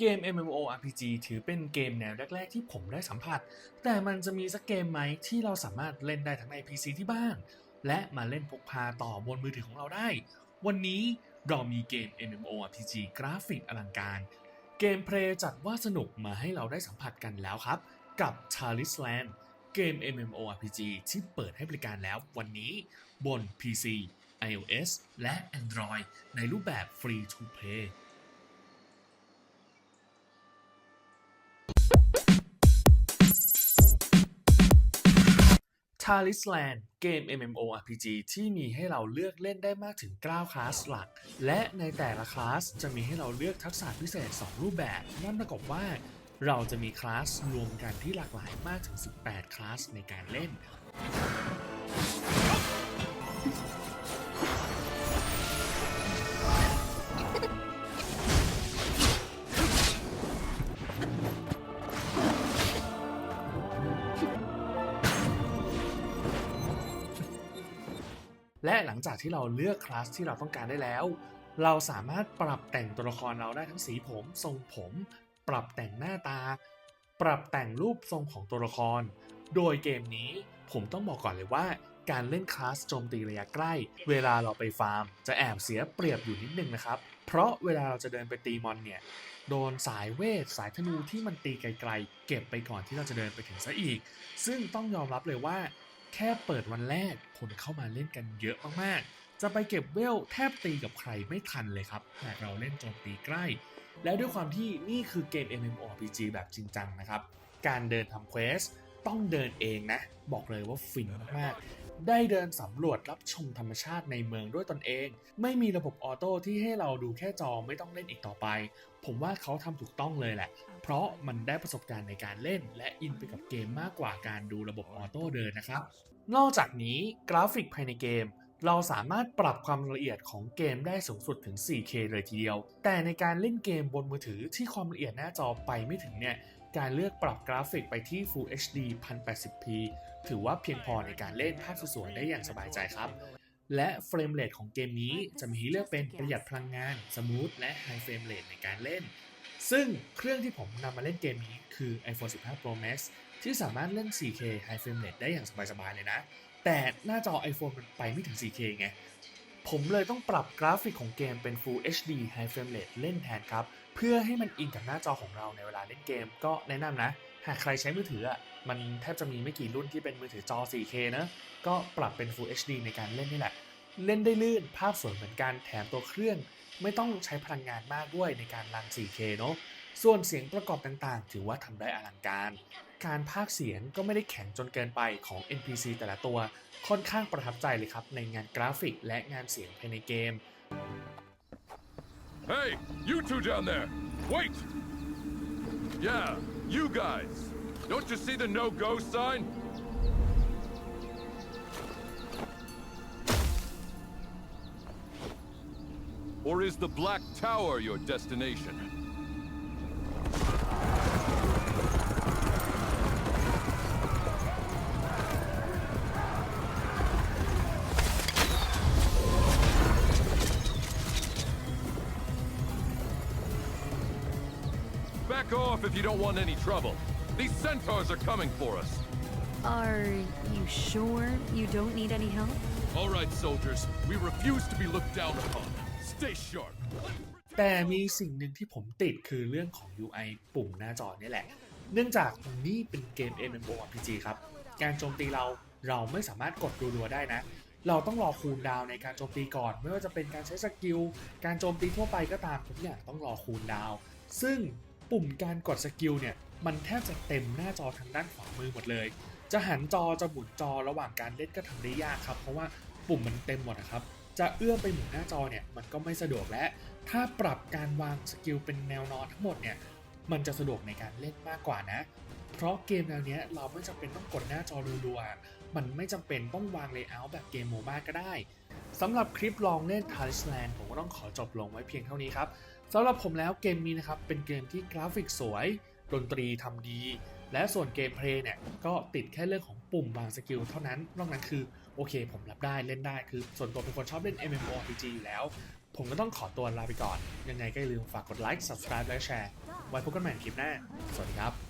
เกม MMORPG ถือเป็นเกมแนวแรก ๆ ที่ผมได้สัมผัส แต่มันจะมีสักเกมไหมที่เราสามารถเล่นได้ทั้งใน PC ที่บ้าน และมาเล่นพกพาต่อบนมือถือของเราได้ วันนี้เรามีเกม MMORPG กราฟิกอลังการ เกมเพลย์จัดว่าสนุกมาให้เราได้สัมผัสกันแล้วครับ กับ t a l i s Land เกม MMORPG ที่เปิดให้บริการแล้ววันนี้บน PC iOS และ Android ในรูปแบบ Free to Play a l i s Land เกม MMORPG ที่มีให้เราเลือกเล่นได้มากถึง 9 คลาสหลัก และในแต่ละคลาสจะมีให้เราเลือกทักษะพิเศษ 2 รูปแบบ นั่นประกอบว่าเราจะมีคลาสรวมกันที่หลากหลายมากถึง 18 คลาสในการเล่น และหลังจากที่เราเลือกคลาสที่เราต้องการได้แล้ว เราสามารถปรับแต่งตัวละครเราได้ทั้งสีผม ทรงผม ปรับแต่งหน้าตา ปรับแต่งรูปทรงของตัวละคร โดยเกมนี้ผมต้องบอกก่อนเลยว่า การเล่นคลาสโจมตีระยะใกล้ เวลาเราไปฟาร์ม จะแอบเสียเปรียบอยู่นิดนึงนะครับ เพราะเวลาเราจะเดินไปตีมอนเนี่ยโดนสายเวท สายธนูที่มันตีไกลๆ เก็บไปก่อนที่เราจะเดินไปถึงซะอีก ซึ่งต้องยอมรับเลยว่า แค่เปิดวันแรกคนเข้ามาเล่นกันเยอะมากๆ จะไปเก็บเวลแทบตีกับใครไม่ทันเลยครับหากเราเล่นโจมตีใกล้ แล้วด้วยความที่นี่คือเกม MMORPG แบบจริงจังนะครับ การเดินทำเควสต้องเดินเองนะ บอกเลยว่าฟินมาก ได้เดินสำรวจรับชมธรรมชาติในเมืองด้วยตนเอง ไม่มีระบบออโต้ที่ให้เราดูแค่จอไม่ต้องเล่นอีกต่อไป ผมว่าเขาทำถูกต้องเลยแหละ เพราะมันได้ประสบการณ์ในการเล่น และอินไปกับเกมมากกว่าการดูระบบออโต้เดินนะครับ นอกจากนี้กราฟิกภายในเกม เราสามารถปรับความละเอียดของเกมได้สูงสุดถึง 4K เลยทีเดียว แต่ในการเล่นเกมบนมือถือที่ความละเอียดหน้าจอไปไม่ถึงเนี่ย การเลือกปรับกราฟิกไปที่ Full HD 1080p ถือว่าเพียงพอในการเล่นภาพสวยๆได้อย่างสบายใจครับ และเฟรมเรทของเกมนี้จะมีให้เลือกเป็นประหยัดพลังงาน สมูท และ High Frame Rate ในการเล่น ซึ่งเครื่องที่ผมนำมาเล่นเกมนี้คือ iPhone 15 Pro Max ที่สามารถเล่น 4K High Frame Rate ได้อย่างสบายๆเลยนะ แต่หน้าจอ iPhone มันไปไม่ถึง 4K ไง ผมเลยต้องปรับกราฟิกของเกมเป็น Full HD High Frame Rate เล่นแทนครับ เพื่อให้มันอินกับหน้าจอของเราในเวลาเล่นเกม ก็แนะนำนะ หากใครใช้มือถืออะ มันแทบจะมีไม่กี่รุ่นที่เป็นมือถือจอ 4K นะ ก็ปรับเป็น Full HD ในการเล่นนี่แหละ เล่นได้ลื่น ภาพสวยเหมือนกัน แถมตัวเครื่อง ไม่ต้องใช้พลังงานมากด้วยในการรัน 4K เนอะ ส่วนเสียงประกอบต่างๆ ถือว่าทำได้อลังการ การพากเสียงก็ไม่ได้แข็งจนเกินไปของ NPC แต่ละตัว ค่อนข้างประทับใจเลยครับ ในงานกราฟิกและงานเสียงภายในเกม Hey, you two down there! Wait! Yeah, you guys! Don't you see the no-go sign? Or is the Black Tower your destination? Back off if you don't want any trouble. These centaurs are coming for us. Are you sure you don't need any help? All right, soldiers. We refuse to be looked down upon. Stay sharp. แต่มีสิ่งหนึ่งที่ผมติดคือเรื่องของ UI ปุ่มหน้าจอนี่แหละ เนื่องจากนี่เป็นเกม MMORPG ครับ การโจมตีเราเราไม่สามารถกดรัวๆได้นะ เราต้องรอคูลดาวน์ในการโจมตีก่อน ไม่ว่าจะเป็นการใช้สกิล การโจมตีทั่วไปก็ตามทุกอย่างต้องรอคูลดาวน์ซึ่ง ปุ่มการกดสกิลเนี่ยมันแทบจะเต็มหน้าจอทางด้านขวามือหมดเลย จะหันจอจะหมุนจอระหว่างการเล่นก็ทำได้ยากครับ เพราะว่าปุ่มมันเต็มหมดนะครับ จะเอื้อมไปหมุนหน้าจอเนี่ยมันก็ไม่สะดวกและ ถ้าปรับการวางสกิลเป็นแนวนอนทั้งหมดเนี่ยมันจะสะดวกในการเล่นมากกว่านะ เพราะเกมแนวเนี้ยเราไม่จำเป็นต้องกดหน้าจอรัวๆ มันไม่จำเป็นต้องวางเลเยอร์แบบเกมโมบ้าก็ได้สำหรับคลิปลองเล่น t a l i s l a n d ผมก็ต้องขอจบลงไว้เพียงเท่านี้ครับ สำหรับผมแล้วเกมนี้นะครับเป็นเกมที่กราฟิกสวย ดนตรีทำดี และส่วนเกมเพลย์เนี่ยก็ติดแค่เรื่องของปุ่มบางสกิลเท่านั้น นอกนั้นคือโอเค ผมรับได้เล่นได้คือ ส่วนตัวเป็นคนชอบเล่น MMORPG อยู่แล้ว ผมก็ต้องขอตัวลาไปก่อน ยังไงก็อย่าลืมฝากกดไลค์ subscribe และแชร์ ไว้พบกันใหม่คลิปหน้า สวัสดีครับ